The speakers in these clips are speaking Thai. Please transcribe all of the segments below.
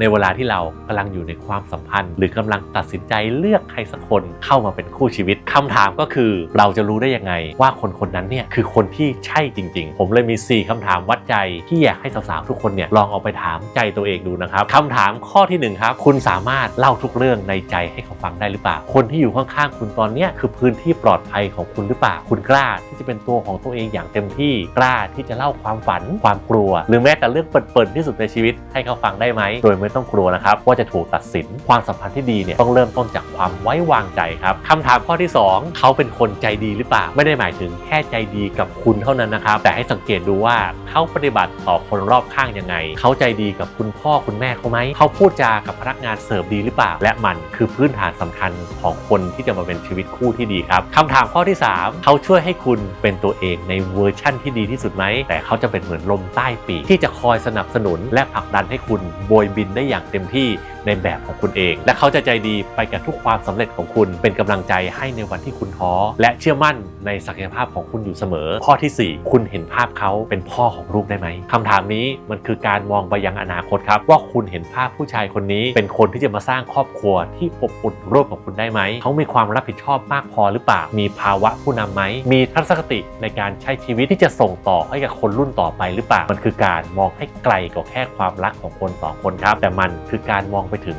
ในเวลาที่เรากำลังอยู่ในความสัมพันธ์ หรือกำลังตัดสินใจเลือกใครสักคนเข้ามาเป็นคู่ชีวิตคำถามก็คือเราจะรู้ได้ยังไง ว่าคนคนนั้นเนี่ยคือคนที่ใช่จริง ๆ ผมเลยมี 4คำถามวัดใจที่อยากให้สาวๆทุกคนเนี่ยลองเอาไปถามใจตัวเองดูนะครับคำถามข้อที่หนึ่งครับคุณสามารถเล่าทุกเรื่องในใจให้เขาฟังได้หรือเปล่า คนที่อยู่ข้างๆคุณตอนเนี้ยคือพื้นที่ปลอดภัยของคุณหรือเปล่า คุณกล้าที่จะเป็นตัวของตัวเองอย่างเต็มที่กล้าที่จะเล่าความฝันความกลัว หรือแม้แต่เรื่องเปิดๆที่สุดในชีวิตให้เขาฟังได้ไหมโดยไม่ต้องกลัวนะครับว่าจะถูกตัดสินความสัมพันธ์ที่ดีเนี่ยต้องเริ่มต้นจากความไว้วางใจครับคำถามข้อที่สองเขาเป็นคนใจดีหรือเปล่า ไม่ได้หมายถึงแค่ใจดีกับคุณเท่านั้นนะครับ แต่ให้สังเกตดูว่าเขาปฏิบัติต่อคนรอบข้างยังไง เขาใจดีกับคุณพ่อคุณแม่เขาไหม เขาพูดจากับพนักงานเสิร์ฟดีหรือเปล่า และมันคือพื้นฐานสำคัญของคนที่จะมาเป็นชีวิตคู่ที่ดีครับคำถามข้อที่ 3 เขาช่วยให้คุณเป็นตัวเองในเวอร์ชั่นที่ดีที่สุดไหมแต่เขาจะเป็นเหมือนลมใต้ปีกที่จะคอยสนับสนุนและผลักดันให้คุณโบยบินได้อย่างเต็มที่ ในแบบของคุณเอง และเขาจะใจดีไปกับทุกความสำเร็จของคุณเป็นกำลังใจให้ในวันที่คุณท้อ และเชื่อมั่นในศักยภาพของคุณอยู่เสมอ ข้อทีสี่4 คุณเห็นภาพเขาเป็นพ่อของลูกได้ไหมคำถามนี้มันคือการมองไปยังอนาคตครับ ว่าคุณเห็นภาพผู้ชายคนนี้ เป็นคนที่จะมาสร้างครอบครัวที่อบอุ่นร่วมกับคุณได้ไหมเขามีความรับผิดชอบมากพอหรือเปล่า มีภาวะผู้นำไหมมีทัศนคติในการใช้ชีวิตที่จะส่งต่อให้กับคนรุ่นต่อไปหรือเปล่ามันคือการมองให้ไกลกว่าแค่ความรักของคนสองคนครับแต่มันคือการมองไปถึง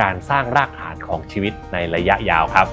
การสร้างรากฐานของชีวิตในระยะยาวครับ